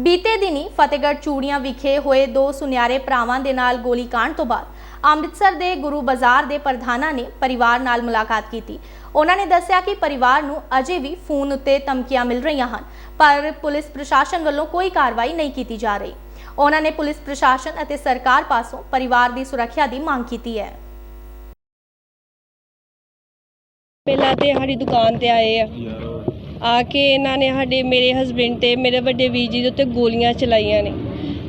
ਬੀਤੇ ਦਿਨੀ ਫਤਿਹਗੜ੍ਹ ਚੂੜੀਆਂ ਵਿਖੇ ਹੋਏ ਦੋ ਸੁਨਿਆਰੇ ਭਰਾਵਾਂ ਦੇ ਨਾਲ ਗੋਲੀकांड ਤੋਂ ਬਾਅਦ ਅੰਮ੍ਰਿਤਸਰ ਦੇ ਗੁਰੂ ਬਾਜ਼ਾਰ ਦੇ ਪ੍ਰਧਾਨਾਂ ਨੇ ਪਰਿਵਾਰ ਨਾਲ ਮੁਲਾਕਾਤ ਕੀਤੀ। ਉਹਨਾਂ ਨੇ ਦੱਸਿਆ ਕਿ ਪਰਿਵਾਰ ਨੂੰ ਅਜੇ ਵੀ ਫੋਨ ਉੱਤੇ ਧਮਕੀਆਂ ਮਿਲ ਰਹੀਆਂ ਹਨ, ਪਰ ਪੁਲਿਸ ਪ੍ਰਸ਼ਾਸਨ ਵੱਲੋਂ ਕੋਈ ਕਾਰਵਾਈ ਨਹੀਂ ਕੀਤੀ ਜਾ ਰਹੀ। ਉਹਨਾਂ ਨੇ ਪੁਲਿਸ ਪ੍ਰਸ਼ਾਸਨ ਅਤੇ ਸਰਕਾਰ ਪਾਸੋਂ ਪਰਿਵਾਰ ਦੀ ਸੁਰੱਖਿਆ ਦੀ ਮੰਗ ਕੀਤੀ ਹੈ। ਪਹਿਲਾਂ ਤੇ ਸਾਡੀ ਦੁਕਾਨ ਤੇ ਆਏ ਆ ਆ ਕੇ ਇਹਨਾਂ ਨੇ ਸਾਡੇ ਮੇਰੇ ਹਸਬੰਡ ਤੇ ਮੇਰੇ ਵੱਡੇ ਵੀਰ ਜੀ ਦੇ ਉੱਤੇ ਗੋਲੀਆਂ ਚਲਾਈਆਂ ਨੇ।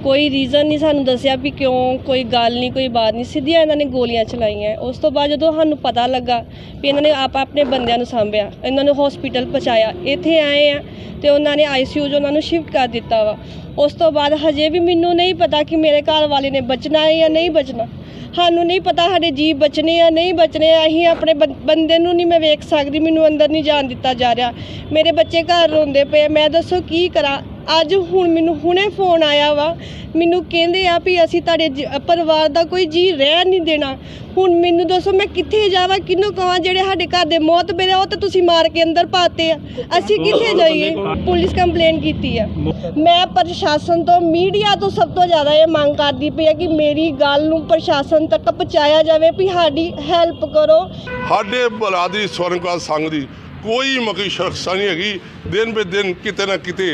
ਕੋਈ ਰੀਜ਼ਨ ਨਹੀਂ ਸਾਨੂੰ ਦੱਸਿਆ ਵੀ ਕਿਉਂ, ਕੋਈ ਗੱਲ ਨਹੀਂ, ਕੋਈ ਬਾਤ ਨਹੀਂ। ਸਿੱਧੀਆਂ ਇਹਨਾਂ ਨੇ ਗੋਲੀਆਂ ਚਲਾਈਆਂ। ਉਸ ਤੋਂ ਬਾਅਦ ਜਦੋਂ ਸਾਨੂੰ ਪਤਾ ਲੱਗਾ ਵੀ ਇਹਨਾਂ ਨੇ ਆਪ ਆਪਣੇ ਬੰਦਿਆਂ ਨੂੰ ਸਾਂਭਿਆ, ਇਹਨਾਂ ਨੂੰ ਹਸਪੀਟਲ ਪਹੁੰਚਾਇਆ। ਇੱਥੇ ਆਏ ਆ ਤੇ ਉਹਨਾਂ ਨੇ ਆਈਸੀਯੂ 'ਚ ਉਹਨਾਂ ਨੂੰ ਸ਼ਿਫਟ ਕਰ ਦਿੱਤਾ ਵਾ। ਉਸ ਤੋਂ ਬਾਅਦ ਹਜੇ ਵੀ ਮੈਨੂੰ ਨਹੀਂ ਪਤਾ ਕਿ ਮੇਰੇ ਘਰ ਵਾਲੇ ਨੇ ਬਚਣਾ ਹੈ ਜਾਂ ਨਹੀਂ ਬਚਣਾ। ਸਾਨੂੰ ਨਹੀਂ ਪਤਾ ਸਾਡੇ ਜੀਵ ਬਚਨੇ ਆ, ਨਹੀਂ ਬਚਨੇ ਆ। ਅਸੀਂ ਆਪਣੇ ਬੰ- ਬੰਦੇ ਨੂੰ ਨਹੀਂ ਮੈਂ ਵੇਖ ਸਕਦੀ, ਮੈਨੂੰ ਅੰਦਰ ਨਹੀਂ ਜਾਣ ਦਿੱਤਾ ਜਾ ਰਿਹਾ। ਮੇਰੇ ਬੱਚੇ ਘਰ ਰੋਂਦੇ ਪਏ ਮੈਂ ਦੱਸੋ ਕੀ ਕਰਾਂ? ਅੱਜ ਹੁਣ ਮੈਨੂੰ ਹੁਣੇ ਫੋਨ ਆਇਆ ਵਾ ਮੈਨੂੰ ਕਹਿੰਦੇ ਆ ਵੀ ਅਸੀਂ ਤੁਹਾਡੇ ਜ- ਪਰਿਵਾਰ ਦਾ ਕੋਈ ਜੀ ਰਹਿ ਨਹੀਂ ਦੇਣਾ। ਹੁਣ ਮੈਨੂੰ ਦੱਸੋ ਮੈਂ ਕਿੱਥੇ ਜਾਵਾਂ ਕਿਹਨੂੰ ਕਹਾਂ ਜਿਹੜੇ ਸਾਡੇ ਘਰ ਦੇ ਮੌਤ ਮੇਰੇ ਉਹ ਤਾਂ ਤੁਸੀਂ ਮਾਰ ਕੇ ਅੰਦਰ ਪਾਤੇ ਆ। ਅਸੀਂ ਕਿੱਥੇ ਜਾਈਏ? ਪੁਲਿਸ ਕੰਪਲੇਨ ਕੀਤੀ ਆ। ਮੈਂ ਪ੍ਰਸ਼ਾਸਨ ਤੋਂ ਮੀਡੀਆ ਤੋਂ ਸਭ ਤੋਂ ਜ਼ਿਆਦਾ ਇਹ ਮੰਗ ਕਰਦੀ ਪਈ ਆ ਕਿ ਮੇਰੀ ਗੱਲ ਨੂੰ ਪ੍ਰਸ਼ਾਸਨ ਤੱਕ ਪਹੁੰਚਾਇਆ ਜਾਵੇ ਵੀ ਸਾਡੀ ਹੈਲਪ ਕਰੋ। ਸਾਡੇ ਬਲਾਦੀ ਸਵਰਨਕਾਲ ਸੰਘ ਦੀ ਕੋਈ ਮਗੀ ਸ਼ਖਸਾਂ ਨਹੀਂ ਹੈਗੀ। ਦਿਨ ਬੇ ਦਿਨ ਕਿਤੇ ਨਾ ਕਿਤੇ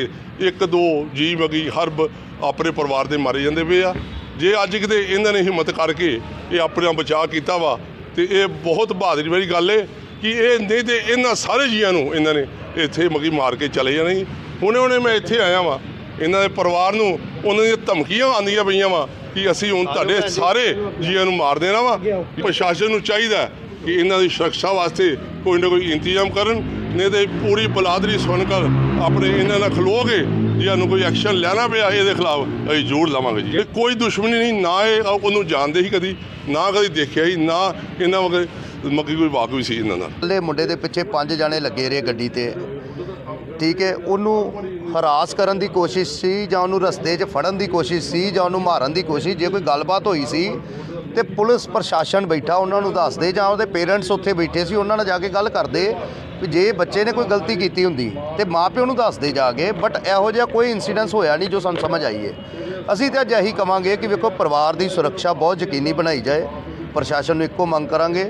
ਇੱਕ ਦੋ ਜੀ ਮਗੀ ਹਰਬ ਆਪਣੇ ਪਰਿਵਾਰ ਦੇ ਮਾਰੇ ਜਾਂਦੇ ਪਏ ਆ। ਜੇ ਅੱਜ ਕਿਤੇ ਇਹਨਾਂ ਨੇ ਹਿੰਮਤ ਕਰਕੇ ਇਹ ਆਪਣਾ ਬਚਾਅ ਕੀਤਾ ਵਾ ਤੇ ਇਹ ਬਹੁਤ ਬਹਾਦਰੀ ਵਾਲੀ ਗੱਲ ਏ ਕਿ ਇਹ ਨਹੀਂ ਤੇ ਇਹਨਾਂ ਸਾਰੇ ਜੀਆਂ ਨੂੰ ਇਹਨਾਂ ਨੇ ਇੱਥੇ ਮਗੀ ਮਾਰ ਕੇ ਚਲੇ ਜਾਣਾ ਹੁਣੇ ਹੁਣੇ ਮੈਂ ਇੱਥੇ ਆਇਆ ਵਾਂ। ਇਹਨਾਂ ਦੇ ਪਰਿਵਾਰ ਨੂੰ ਉਹਨਾਂ ਦੀਆਂ ਧਮਕੀਆਂ ਆਉਂਦੀਆਂ ਪਈਆਂ ਵਾ ਕਿ ਅਸੀਂ ਹੁਣ ਤੁਹਾਡੇ ਸਾਰੇ ਜੀਆਂ ਨੂੰ ਮਾਰ ਦੇਣਾ ਵਾ। ਪ੍ਰਸ਼ਾਸਨ ਨੂੰ ਚਾਹੀਦਾ ਕਿ ਇਹਨਾਂ ਦੀ ਸੁਰੱਖਿਆ ਵਾਸਤੇ ਕੋਈ ਨਾ ਕੋਈ ਇੰਤਜ਼ਾਮ ਕਰਨ, ਨਹੀਂ ਤੇ ਪੂਰੀ ਬਲਾਦਰੀ ਸੁਣ ਕਰ ਆਪਣੇ ਇਹਨਾਂ ਨਾਲ ਖਲੋਗੇ ਜੇ ਸਾਨੂੰ ਕੋਈ ਐਕਸ਼ਨ ਲੈਣਾ ਪਿਆ ਇਹਦੇ ਖਿਲਾਫ, ਅਸੀਂ ਜ਼ੋਰ ਲਵਾਂਗੇ ਜੀ। ਕੋਈ ਦੁਸ਼ਮਣੀ ਨਹੀਂ, ਨਾ ਇਹ ਉਹਨੂੰ ਜਾਣਦੇ ਹੀ ਕਦੀ, ਨਾ ਕਦੀ ਦੇਖਿਆ ਹੀ ਨਾ ਇਹਨਾਂ ਵਗੇ ਮੱਕੀ ਕੋਈ ਵਾਕ ਵੀ ਸੀ ਇਹਨਾਂ ਨਾਲ। ਇਕੱਲੇ ਮੁੰਡੇ ਦੇ ਪਿੱਛੇ ਪੰਜ ਜਾਣੇ ਲੱਗੇ ਰਹੇ ਗੱਡੀ ਤੇ। ਠੀਕ ਹੈ, ਉਹਨੂੰ ਹਰਾਸ ਕਰਨ ਦੀ ਕੋਸ਼ਿਸ਼ ਸੀ ਜਾਂ ਉਹਨੂੰ ਰਸਤੇ 'ਚ ਫੜਨ ਦੀ ਕੋਸ਼ਿਸ਼ ਸੀ ਜਾਂ ਉਹਨੂੰ ਮਾਰਨ ਦੀ ਕੋਸ਼ਿਸ਼, ਜੇ ਕੋਈ ਗੱਲਬਾਤ ਹੋਈ ਸੀ ਤੇ ਪੁਲਿਸ ਪ੍ਰਸ਼ਾਸਨ ਬੈਠਾ, ਉਹਨਾਂ ਨੂੰ ਦੱਸਦੇ ਜਾਂ ਉਹਦੇ ਪੇਰੈਂਟਸ ਉੱਥੇ ਬੈਠੇ ਸੀ, ਉਹਨਾਂ ਨਾਲ ਜਾ ਕੇ ਗੱਲ ਕਰਦੇ ਵੀ ਜੇ ਬੱਚੇ ਨੇ ਕੋਈ ਗਲਤੀ ਕੀਤੀ ਹੁੰਦੀ ਤੇ ਮਾਪਿਓ ਨੂੰ ਦੱਸਦੇ ਜਾ ਕੇ ਬਟ ਇਹੋ ਜਿਹਾ ਕੋਈ ਇਨਸੀਡੈਂਸ ਹੋਇਆ ਨਹੀਂ ਜੋ ਸਾਨੂੰ ਸਮਝ ਆਈ ਹੈ। ਅਸੀਂ ਤਾਂ ਅੱਜ ਇਹੀ ਕਵਾਂਗੇ ਕਿ ਵੇਖੋ, ਪਰਿਵਾਰ ਦੀ ਸੁਰੱਖਿਆ ਬਹੁਤ ਯਕੀਨੀ ਬਣਾਈ ਜਾਏ, ਪ੍ਰਸ਼ਾਸਨ ਨੂੰ ਇੱਕੋ ਮੰਗ ਕਰਾਂਗੇ